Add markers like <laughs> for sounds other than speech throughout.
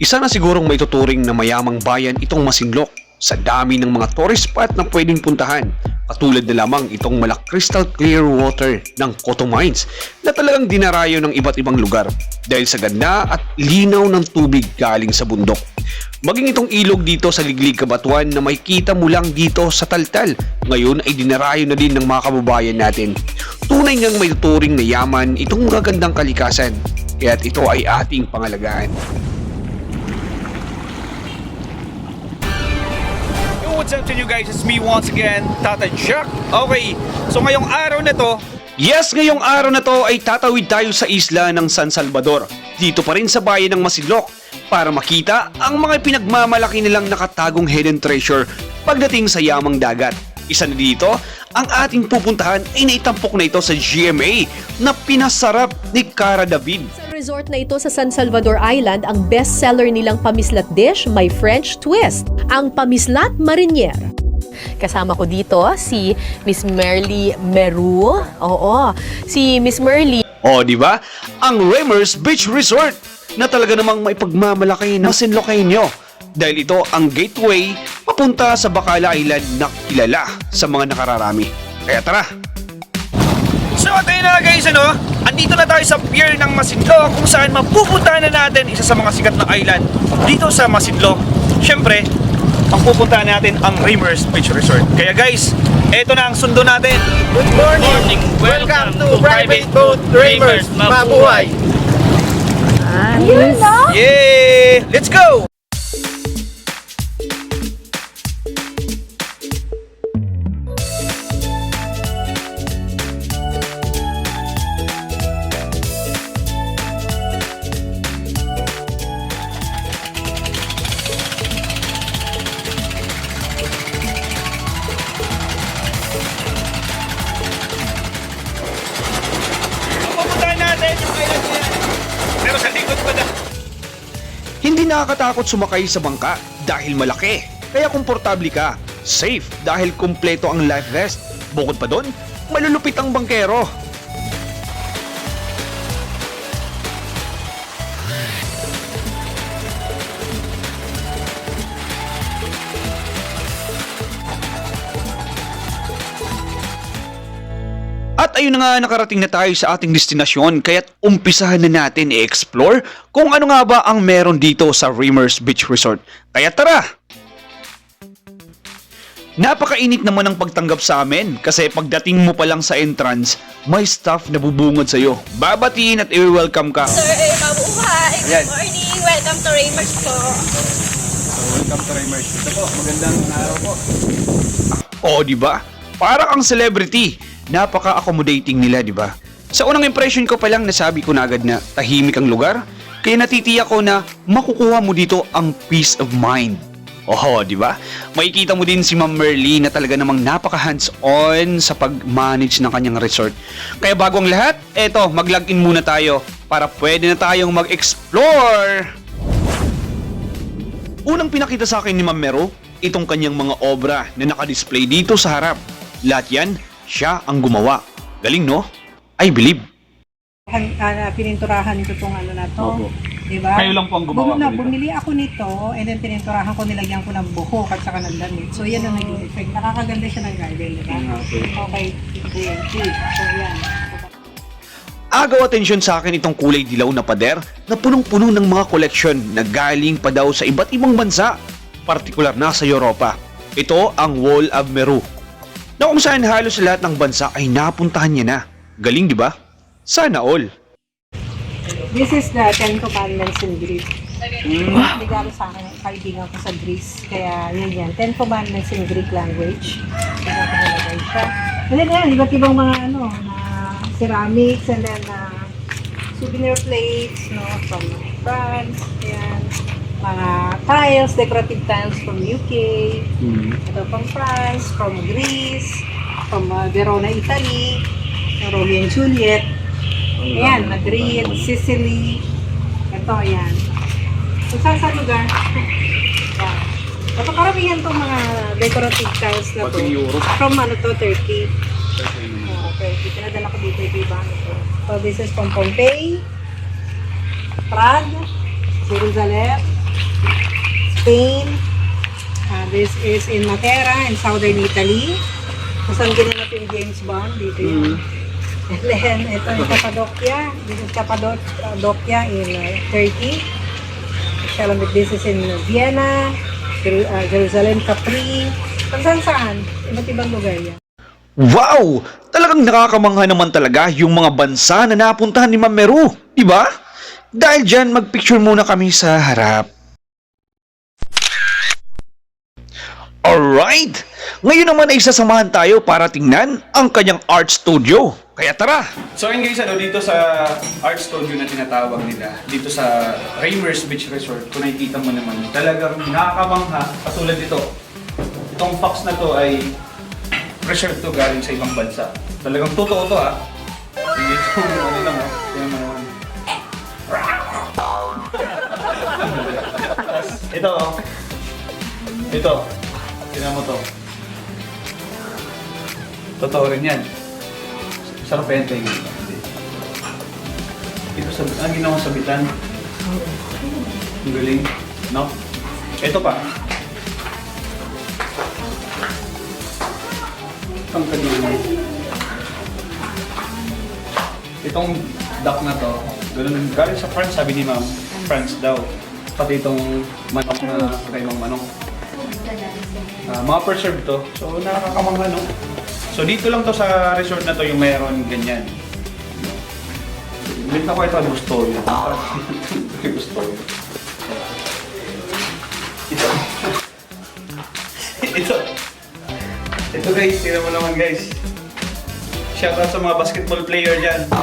Isa na sigurong may tuturing na mayamang bayan itong Masinloc sa dami ng mga tourist spot na pwedeng puntahan. Katulad na lamang itong malak crystal clear water ng Coto Mines na talagang dinarayo ng iba't ibang lugar dahil sa ganda at linaw ng tubig galing sa bundok. Maging itong ilog dito sa Liglig Kabatuan na makikita mo lang dito sa Taltal, ngayon ay dinarayo na din ng mga kababayan natin. Tunay ngang may tuturing na yaman itong magagandang kalikasan, kaya't ito ay ating pangalagaan. What's up to you guys? It's me once again, Tata Jack. Okay, so ngayong araw na to, Yes, ngayong araw na to ay tatawid tayo sa isla ng San Salvador. Dito pa rin sa bayan ng Masinloc para makita ang mga pinagmamalaki nilang nakatagong hidden treasure pagdating sa yamang dagat. Isa na dito, ang ating pupuntahan ay naitampok na ito sa GMA na pinasarap ni Cara David. Resort na ito sa San Salvador Island, ang best-seller nilang pamislat dish may French twist, ang pamislat mariniere. Kasama ko dito si Miss Merly Meru. Oo, si Miss Merly. O, di ba? Ang Remers Beach Resort na talaga namang may pagmamalaki ng Sinloqueño. Dahil ito ang gateway papunta sa Bacala Island na kilala sa mga nakararami. Kaya tara, so tayo na guys, ano? Andito na tayo sa pier ng Masinloc kung saan mapupuntahan na natin isa sa mga sikat na island dito sa Masinloc. Siyempre, ang pupuntahan natin ang Reimers Beach Resort. Kaya guys, eto na ang sundo natin. Good morning! Welcome to Private Boat Dreamers Mabuhay! Yay! Let's go! Pero sa likod ko na. Hindi nakakatakot sumakay sa bangka dahil malaki. Kaya komportable ka. Safe dahil kumpleto ang life vest. Bukod pa doon, malulupit ang bangkero. At ayun na nga nakarating na tayo sa ating destinasyon kaya't umpisahan na natin i-explore kung ano nga ba ang meron dito sa Reimers Beach Resort. Kaya tara! Napakainit naman ang pagtanggap sa amin kasi pagdating mo pa lang sa entrance, may staff na bubungad sa'yo. Babatiin at i-welcome ka. Sir, eh, mabuhay. Good Ayan. morning. Welcome to Raymers po. Welcome to Reimers. Ito po, magandang araw po. Oo, di ba? Parang ang celebrity. Napaka-accommodating nila, di ba? Sa unang impression ko pa lang nasabi ko na agad na tahimik ang lugar, kaya natitiyak ko na makukuha mo dito ang peace of mind. Oho, di ba? Makikita mo din si Ma'am Merly na talaga namang napaka hands-on sa pag-manage ng kanyang resort. Kaya bago ang lahat, eto, mag-login muna tayo para pwede na tayong mag-explore! Unang pinakita sa akin ni Ma'am Mero, itong kanyang mga obra na nakadisplay dito sa harap. Lahat yan, siya ang gumawa. Galing no? I believe. Han- ah, pininturahan ko tong ano na to. Opo. Diba? Kayo lang po ang gumawa Bum- na, po nito? Bumili ako nito and then pininturahan ko, nilagyan ko ng buhok at saka ng damit. So yan ang naging effect. Nakakaganda siya ng garden, di ba? Okay. TNT. So yan. Agaw atensyon sa akin itong kulay dilaw na pader na punong-puno ng mga koleksyon na galing pa daw sa iba't ibang bansa, partikular na sa Europa. Ito ang Wall of Meru, na kung saan halos lahat ng bansa ay napuntahan niya na. Galing di ba? Sana all. This is the Ten Commandments in Greek. Wow. Regalo sa akin, kaibigan ko sa Greece. Kaya yun yan. Ten Commandments in Greek language. Kaya siya. And then yan, iba't ibang mga ano, na ceramics and then uh, souvenir plates, no, from France. Yan. Mga tiles, decorative tiles from UK. Ito from France, from Greece, from uh, Verona, Italy, Romeo and Juliet. Ayan, Madrid, Sicily. Ito, ayan. So, saan sa lugar? Ayan. Ito, karamihan itong mga decorative tiles na to. From ano to, Turkey. Oh, Turkey. Pinadala ko dito ito iba ano to. So, this is from Pompeii, Prague, Jerusalem, Spain. Uh, this is in Matera, in southern Italy. Kung saan ginanap yung James Bond, dito yun. And then, ito yung Cappadocia. This is Cappadocia in uh, Turkey. Shalamit, this is in Vienna, Jeru- uh, Jerusalem, Capri. Saan saan. Iba't ibang lugar yan. Wow! Talagang nakakamangha naman talaga yung mga bansa na napuntahan ni Ma'am Meru, di ba? Dahil dyan, magpicture muna kami sa harap. Alright! Ngayon naman ay sasamahan tayo para tingnan ang kanyang art studio. Kaya tara! So ayun guys, ano, dito sa art studio na tinatawag nila, dito sa Raymers Beach Resort, kung nakikita mo naman, talagang nakakamangha, katulad dito. Itong box na to ay preserved to galing sa ibang bansa. Talagang totoo to ha. Hindi ito, ano lang <laughs> ha. Tingnan mo naman. Ito oh. Ito. Tingnan mo to. Totoo rin yan. Yan tayo? Ito sa ah, ginawa sabitan. Ang galing. No? Ito pa. Ang kanina. Itong duck na to, ganun, galing sa France, sabi ni ma'am. France daw. Pati itong manok na kakaibang manok. Ah, mga preserved to. So, nakakamangha, no? So, dito lang to sa resort na to yung mayroon ganyan. Binta ko ito, gusto yun. <laughs> gusto yun. Ito. <laughs> ito. Ito guys, tingnan mo naman guys. Shoutout sa mga basketball player dyan. <laughs>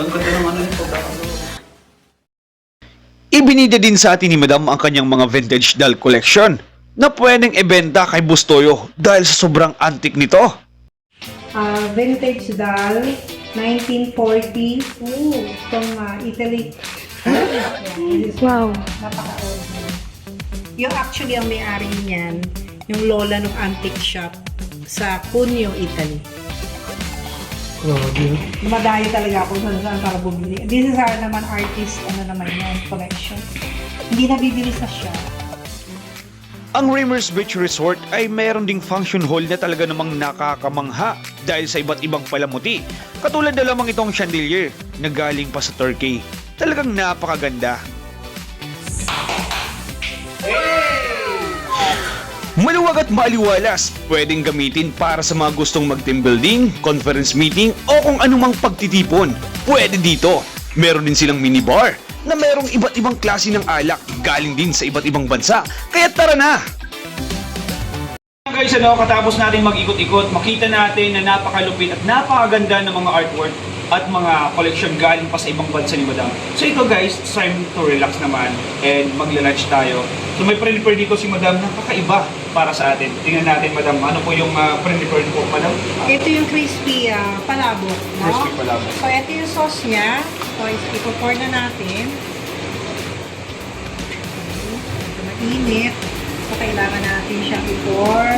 Ang ganda ng ano nito. Ibinida din sa atin ni Madam ang kanyang mga vintage doll collection na pwedeng ibenta kay Bustoyo dahil sa sobrang antique nito. Uh, vintage doll, 1940. Ooh, from uh, Italy. <laughs> wow. Napaka-old. na. Yung actually ang may-ari niyan, yung lola ng antique shop sa Cuneo, Italy. Madayo talaga ako sa saan para bumili. This is our naman artist, ano naman yan, collection. Hindi nabibili sa shop. Ang Raymers Beach Resort ay mayroon ding function hall na talaga namang nakakamangha dahil sa iba't ibang palamuti. Katulad na lamang itong chandelier na galing pa sa Turkey. Talagang napakaganda. Maluwag at maaliwalas, pwedeng gamitin para sa mga gustong mag-team building, conference meeting o kung anumang pagtitipon. Pwede dito. Meron din silang minibar na merong iba't ibang klase ng alak galing din sa iba't ibang bansa. Kaya tara na! Guys, ano, katapos natin mag-ikot-ikot, makita natin na napakalupit at napakaganda ng mga artwork at mga collection galing pa sa ibang bansa ni Madam. So ito guys, it's time to relax naman and magla-lunch tayo. So may prepare dito si Madam na kakaiba para sa atin. Tingnan natin Madam, ano po yung uh, prepare po Madam? Ito yung crispy ah, palabok. No? Crispy palabok. So, ito yung sauce niya. So, ipo-pour na natin. Ito mainit. So, kailangan natin siyang i-pour.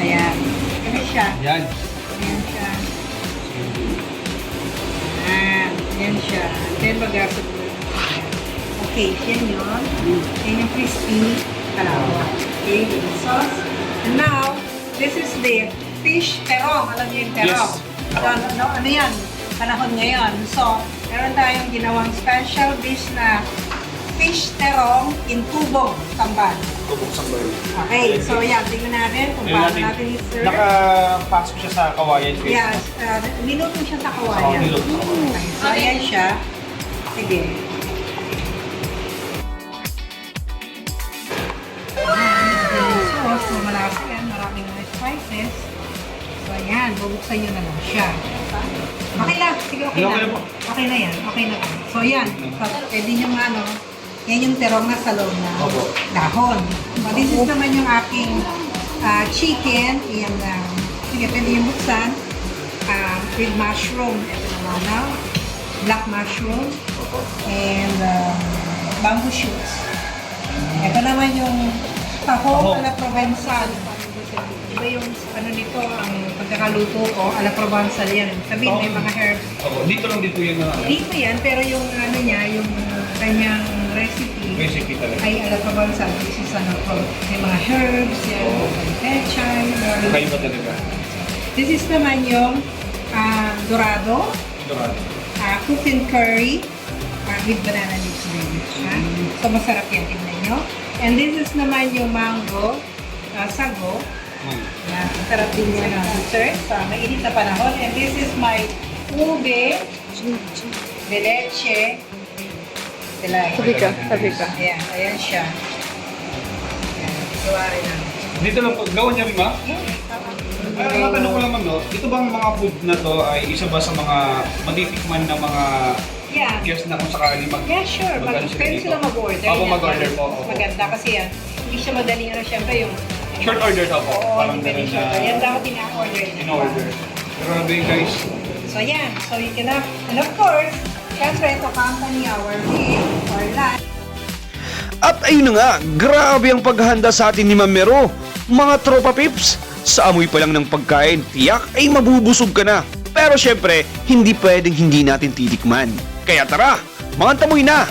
Ayan. Ayan siya. Yan. Ayan siya. Ayan. Ayan siya. Then, magasot mo. Okay, yan yun. Yan yung crispy palabok. Okay, yung sauce. And now, this is the fish terong. Alam niyo yung terong? Yes. So, ano, ano, yan? Panahon ngayon. So, meron tayong ginawang special dish na fish terong in tubong tambal. Bubuksan ko yun. Okay, so yan, tingnan natin kung paano natin i-serve. Nakapasok siya sa kawayan guys. Yes, uh, niluto siya sa Sa kawayan. niluto. Okay, so ayan siya. Sige. Sauce na malasa yan, maraming mga spices. So ayan, bubuksan nyo na lang siya. Okay lang, sige okay, Okay, okay na. po. Okay na yan, okay na. So yan, so, pwede nyo nga ano, yan yung terong na sa loob na Opo. dahon. So this is naman yung aking ah, chicken. Yan na. sige, pwede yung buksan. Ah, with mushroom. Ito naman na. Black mushroom. And ah, bamboo shoots. Ito naman yung Tahong. ala Provençal. Iba yung ano nito, ang pagkakaluto ko, ala Provençal yan. Sabihin, may mga herbs. Opo, dito lang dito yung uh, Dito yan, pero yung ano niya, yung kanyang recipe Recipe talaga. ay alam ka ba sa is ano po, may mga herbs, yan, may pechay, garlic. Kakaiba talaga. This is naman yung ah, dorado, Dorado. ah, cooked in curry ah, with banana leaves din. ha? So masarap yan, tingnan nyo. And this is naman yung mango, ah, sago. Hmm. Yan, masarap din yan ang dessert sa mainit na panahon. And this is my ube, de leche, de la Sabi ka, sabi ka. Ayan, ayan siya. Ayan, namin. Dito lang po, gawa niya rin ma? Ay, matanong ko lang ma'am, no? Ito bang mga food na to ay isa ba sa mga matitikman na mga Yeah. guest na kung sakali mag... Yeah, sure. Mag, sila pwede dito? sila mag-order. Ako mag-order po, opo. Maganda kasi yan. Hindi siya madaling ano, syempre yung... Short order daw po. Oo, Parang hindi pwede short. Yan dapat ina-order in-order. Grabe guys. So, yan. So, you can have... And of course, syempre, to company our meal or lunch. At ayun na nga, grabe ang paghahanda sa atin ni Ma'am Mero. Mga tropa pips, sa amoy pa lang ng pagkain, tiyak ay mabubusog ka na. Pero syempre, hindi pwedeng hindi natin titikman. Kaya tara, mga na!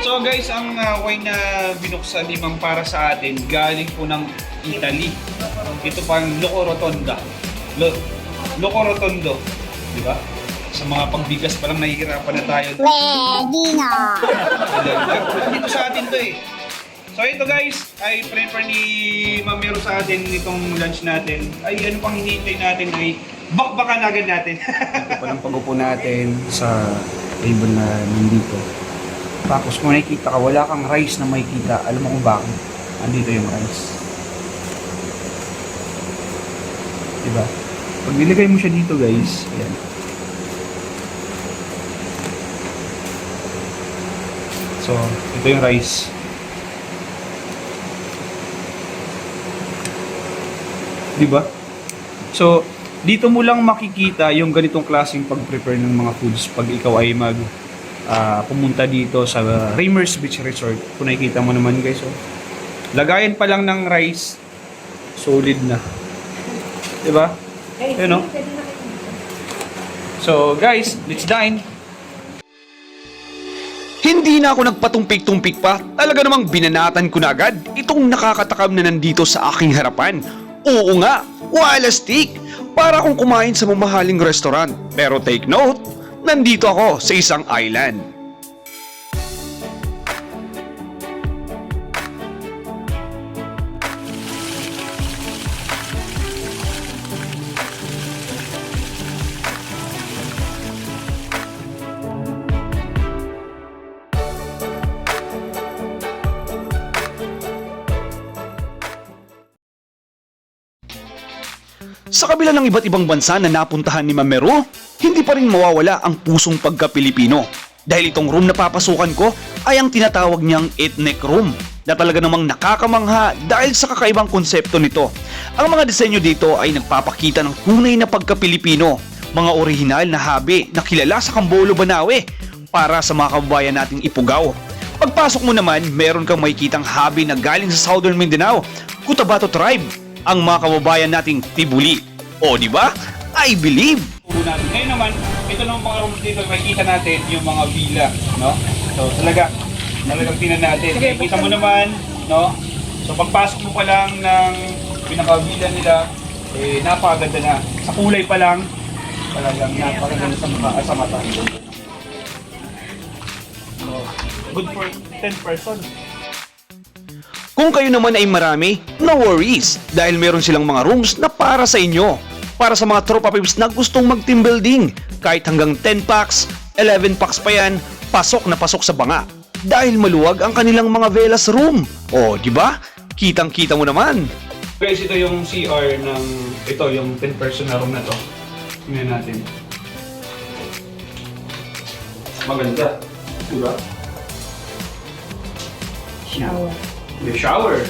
So guys, ang uh, wine na binuksan ni ma'am para sa atin, galing po ng Italy. Ito pang Loco Rotonda. Lo Loco Rotondo. Di ba? Sa mga pangbigas pa lang nahihirapan na tayo. Pwede na. Dito sa atin to eh. So ito guys, ay prepare ni Ma'am Mero sa atin itong lunch natin. Ay ano pang hinihintay natin ay bakbakan agad natin. ito pa lang pag-upo natin sa table na nandito. Tapos kung nakikita ka, wala kang rice na makikita. Alam mo kung bakit? Andito yung rice. Diba? Pag nilagay mo siya dito guys, ayan. So, ito yung rice. Di ba? So, dito mo lang makikita yung ganitong klaseng pag-prepare ng mga foods pag ikaw ay mag ah, pumunta dito sa Raymers Beach Resort. Kung nakikita mo naman guys, oh. Lagayan pa lang ng rice, solid na. Di ba? Yun, oh. So, guys, let's dine. Hindi na ako nagpatumpik-tumpik pa, talaga namang binanatan ko na agad itong nakakatakam na nandito sa aking harapan. Oo nga, wala stick, para akong kumain sa mamahaling restaurant. Pero take note, nandito ako sa isang island. Sa kabila ng iba't ibang bansa na napuntahan ni Mamero, hindi pa rin mawawala ang pusong pagka-Pilipino. Dahil itong room na papasukan ko ay ang tinatawag niyang ethnic room na talaga namang nakakamangha dahil sa kakaibang konsepto nito. Ang mga disenyo dito ay nagpapakita ng tunay na pagka-Pilipino, mga orihinal na habi na kilala sa Kambolo Banawe para sa mga kababayan nating ipugaw. Pagpasok mo naman, meron kang makikitang habi na galing sa Southern Mindanao, Cotabato Tribe, ang mga kababayan nating Tibuli. O di ba? I believe! Natin. Ngayon naman, ito ng mga rooms dito, makikita natin yung mga villa, no? So, talaga, talagang tinan natin. Makikita mo naman, no? So, pagpasok mo pa lang ng pinaka-villa nila, eh, napakaganda na. Sa kulay pa lang, talagang napakaganda sa, mukha, sa mata. So, good for 10 person. Kung kayo naman ay marami, no worries dahil meron silang mga rooms na para sa inyo. Para sa mga tropa pips na gustong mag-team building, kahit hanggang 10 packs, 11 packs pa yan, pasok na pasok sa banga. Dahil maluwag ang kanilang mga velas room. O, di ba? Kitang-kita mo naman. Guys, ito yung CR ng, ito yung 10 person na room na to. Tingnan natin. Maganda. Diba? Shower. May shower.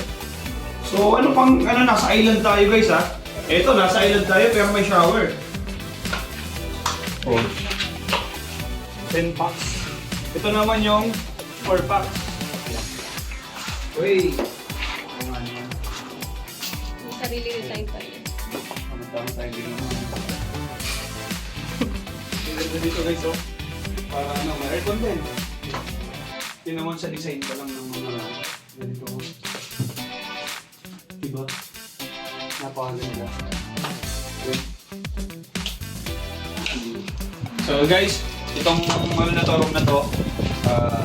So ano pang, ano, nasa island tayo guys ha? Ito, nasa island tayo pero may shower. Oh. 10 packs. Ito naman yung 4 packs. Uy! Naman. Sarili ko tayo pa yun. Tama-tama tayo din naman. Ganda dito guys oh. Para ano, may aircon din. Yun naman sa design pa lang ng mga ganito. Diba? Napakaganda. So guys, itong ano na to, room na to, uh,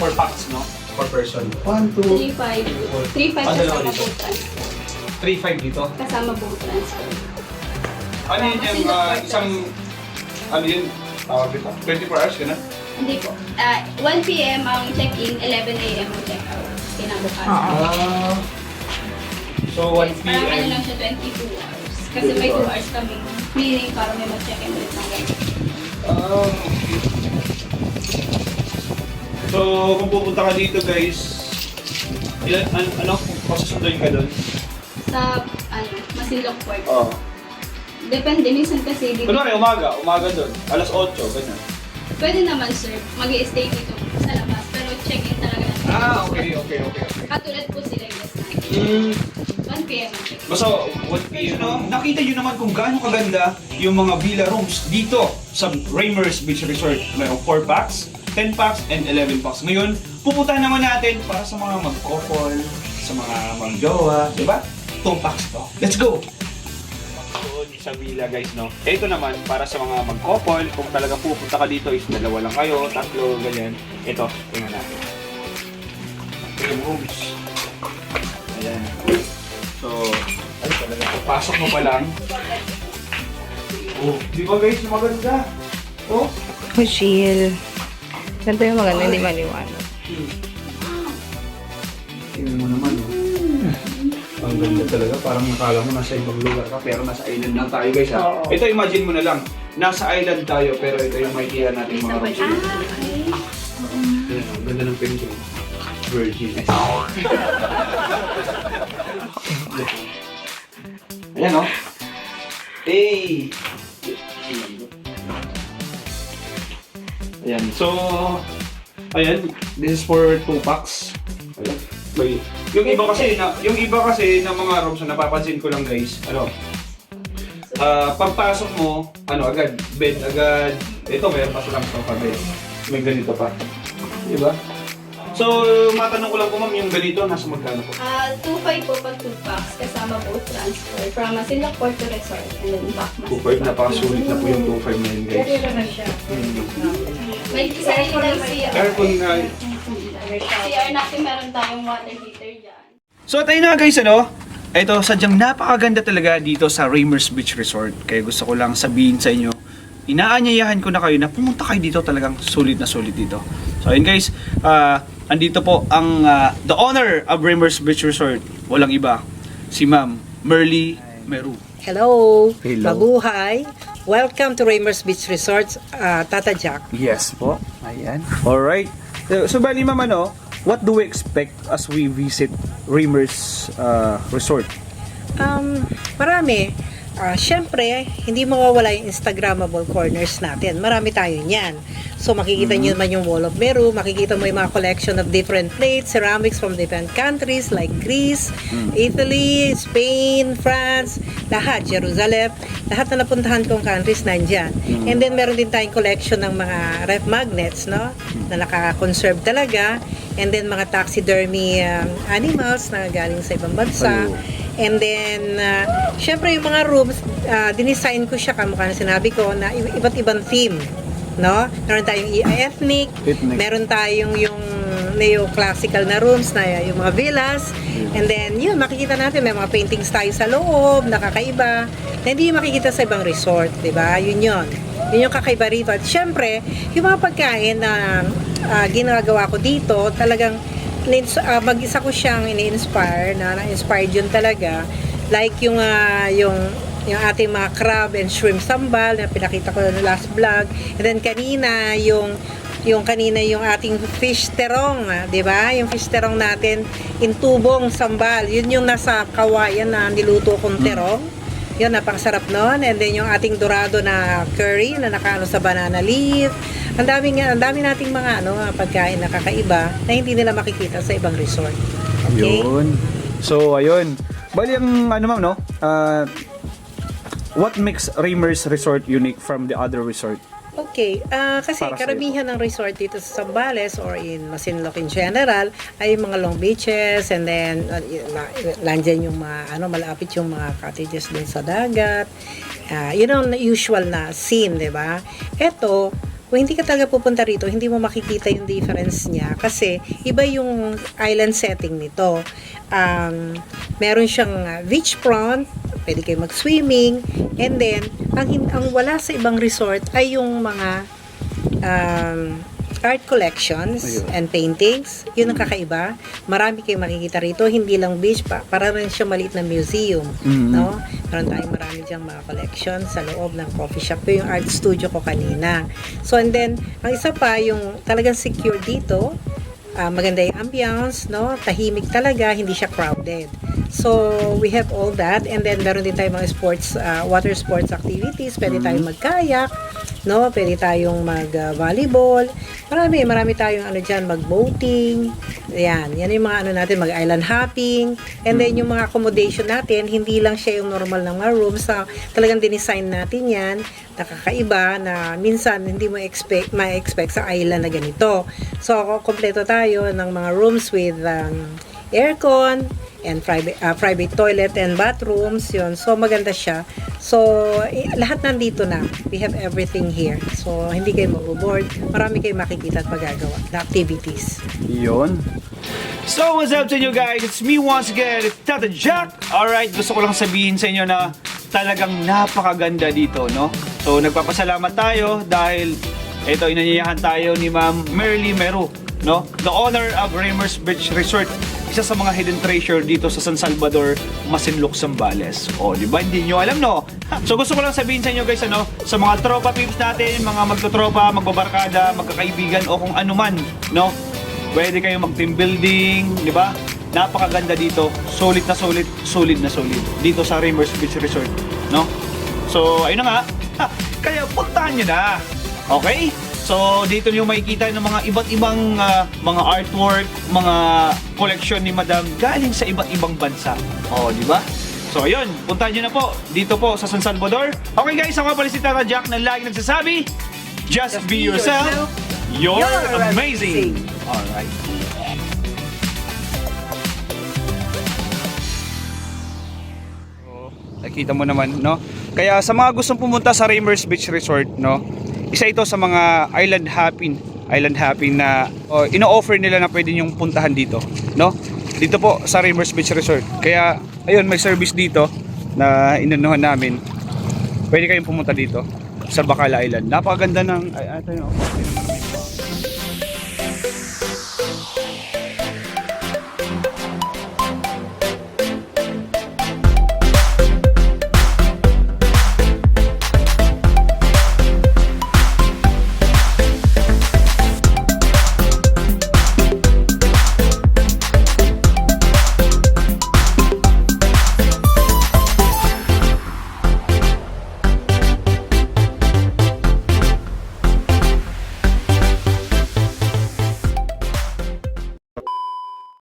4 packs, no? Per person. 1, 2, 3-5. 3-5 Ah, dalawa kasama dito. boat transfer. 3, 5 dito. Kasama boat transfer. Ano yun yung uh, isang, ano yun, tawag dito? 24 hours na? Hindi po. Ah, 1 p.m. ang check-in, 11 a.m. ang check-out. Kinabukasan. Ah. So 1 Yes, parang ano p.m. lang siya, 22 hours. Kasi may 2 hours kami cleaning para may mag-check-in ulit ng guest. Ah. So, kung pupunta ka dito guys, ilan, an, ano, pasusunduin ka doon? Sa, ano, Masinloc Port. Oo. Depende, minsan kasi dito. Kunwari, umaga, umaga doon, alas 8, ganyan. Pwede naman, sir, mag stay dito sa Ah, okay, okay, okay, okay. Katulad po sila yung natin. Mm. 1 p.m. Basta, what you know, nakita nyo naman kung gaano kaganda yung mga villa rooms dito sa Raymers Beach Resort. Mayroong 4 packs, 10 packs, and 11 packs. Ngayon, pupunta naman natin para sa mga mag-couple, sa mga mag-jowa, di ba? 2 packs to. Let's go! Sa villa guys, no? Ito naman, para sa mga mag-couple, kung talaga pupunta ka dito is dalawa lang kayo, tatlo, ganyan. Ito, tingnan natin. 3 rooms. Ayan. So, ay talaga, pasok mo pa lang. Oh, di ba guys, maganda? Oh, Oh, chill. Ganito yung maganda, hindi maliwanag. tingnan mo naman, oh. Ang ganda talaga, parang nakala mo nasa ibang lugar ka, pero nasa island lang tayo guys ha. Oo. Ito imagine mo na lang, nasa island tayo, pero ito yung makikita natin mga rooms. Ah, okay. Ayan, ang ganda ng painting. Virgin. Ayan o. Hey! Ayan, so... Ayan, this is for two packs. Ayan. May, yung iba kasi na yung iba kasi ng mga rooms na napapansin ko lang guys, ano? Ah, pagpasok mo, ano agad, bed agad. Ito meron pa silang sofa bed. May ganito pa. Di ba? So, matanong ko lang po ma'am, yung ganito, nasa magkano po? Ah, 2.5 po pag 2 packs kasama boat transfer from Masinloc Port to Resort and then back 2.5, napakasulit na po yung 2.5 na yun guys. May sarili ng CR. Aircon nga. CR natin meron tayong water heater dyan. So, tayo na guys, ano? Ito, sadyang napakaganda talaga dito sa Raymers Beach Resort. Kaya gusto ko lang sabihin sa inyo, inaanyayahan ko na kayo na pumunta kayo dito talagang sulit na sulit dito. So, ayun guys, ah, andito po ang ah, the owner of Raymers Beach Resort. Walang iba, si Ma'am Merly Meru. Hello! Hello. Mabuhay! Welcome to Raymers Beach Resorts, uh, Tata Jack. Yes po. Ayan. Alright. So, so bali ma'am ano, what do we expect as we visit Reimers uh, Resort? Um, marami. Ah, Siyempre, hindi mawawala yung Instagrammable corners natin. Marami tayo niyan. So, makikita Mm-hmm. nyo naman yung Wall of Meru, makikita mo yung mga collection of different plates, ceramics from different countries like Greece, Mm. Italy, Spain, France, lahat, Jerusalem, lahat na napuntahan kong countries nandyan. Mm. And then, meron din tayong collection ng mga ref magnets, no? Na naka-conserve talaga. And then, mga taxidermy um, animals na galing sa ibang bansa. Ayun. And then, uh, syempre yung mga rooms, uh, dinesign ko siya, kamukha na sinabi ko, na iba't ibang theme. No? Meron tayong i- ethnic, Ethnic. meron tayong yung neo-classical na rooms na yung mga villas. And then, yun, makikita natin, may mga paintings tayo sa loob, nakakaiba, na hindi yung makikita sa ibang resort, di ba? Yun yun. Yun yung kakaiba rito. At syempre, yung mga pagkain na ah, ginagawa ko dito, talagang ah, mag-isa ko siyang ini-inspire, na na-inspired yun talaga. Like yung, ah, yung yung ating mga crab and shrimp sambal na pinakita ko no last vlog. And then kanina yung yung kanina yung ating fish terong, ah, 'di ba? Yung fish terong natin in tubong sambal. Yun yung nasa kawayan na niluto kong terong. Yun, napakasarap nun. And then yung ating dorado na curry na nakaano sa banana leaf. Ang daming, ang dami nating mga ano, mga pagkain na kakaiba na hindi nila makikita sa ibang resort. Okay? Yun. So, ayun. Bali ang ano ma'am, no? Uh, what makes Reimers Resort unique from the other resort? Okay, ah, kasi Para karamihan ng resort dito sa Zambales or in Masinloc in general ay mga long beaches and then uh, nandyan yung mga ano malapit yung mga cottages dun sa dagat. Ah, yun ang usual na scene, 'di ba? Ito, kung hindi ka talaga pupunta rito, hindi mo makikita yung difference niya kasi iba yung island setting nito. Um, meron siyang uh, beachfront, pwede kayo mag-swimming, and then, ang, ang wala sa ibang resort ay yung mga um, art collections and paintings. Yun ang kakaiba. Marami kayong makikita rito, hindi lang beach pa, para rin siya maliit na museum. No? Meron tayong marami diyang mga collections sa loob ng coffee shop. Yung art studio ko kanina. So, and then, ang isa pa, yung talagang secure dito, ah, maganda yung ambience, no? Tahimik talaga, hindi siya crowded. So, we have all that. And then, meron din tayong mga sports, ah, water sports activities. Pwede tayong mag-kayak, no? Pwede tayong mag-volleyball. Marami, marami tayong ano dyan, mag-boating. Yan, yan yung mga ano natin, mag-island hopping. And then, yung mga accommodation natin, hindi lang siya yung normal ng mga rooms. Sa, talagang dinesign natin yan, nakakaiba na minsan hindi mo expect, ma-expect sa island na ganito. So, kompleto tayo ng mga rooms with um, aircon, and private ah, private toilet and bathrooms yun so maganda siya so eh, lahat nandito na we have everything here so hindi kayo maboboard marami kayong makikita at magagawa na activities Yun. So, what's up sa inyo guys? It's me once again, Tata Jack. Alright, gusto ko lang sabihin sa inyo na talagang napakaganda dito, no? So, nagpapasalamat tayo dahil ito, inanyayahan tayo ni Ma'am Merly Meru, no? The owner of Ramers Beach Resort. Isa sa mga hidden treasure dito sa San Salvador, Masinloc, Zambales. O, di ba? Hindi nyo alam, no? So, gusto ko lang sabihin sa inyo guys, ano? Sa mga tropa peeps natin, mga magtotropa, magbabarkada, magkakaibigan, o kung ano man, no? Pwede kayo mag-team building, di ba? Napakaganda dito. Solid na solid, solid na solid. Dito sa Ramers Beach Resort, no? So, ayun na nga. Ha, kaya puntahan nyo na. Okay? So, dito nyo makikita ng mga iba't ibang ah, mga artwork, mga collection ni Madam galing sa iba't ibang bansa. O, di ba? So, ayun. Puntahan nyo na po. Dito po sa San Salvador. Okay guys, ako pala si Tata Jack na lagi nagsasabi, Just, be, yourself. You're, amazing. Alright. Nakita mo naman, no? Kaya sa mga gustong pumunta sa Ramers Beach Resort, no? Isa ito sa mga island hopping, island hopping na oh, ino-offer nila na pwede yung puntahan dito, no? Dito po sa Ramers Beach Resort. Kaya ayun, may service dito na inanuhan namin. Pwede kayong pumunta dito sa Bacala Island. Napakaganda ng ay, ito yung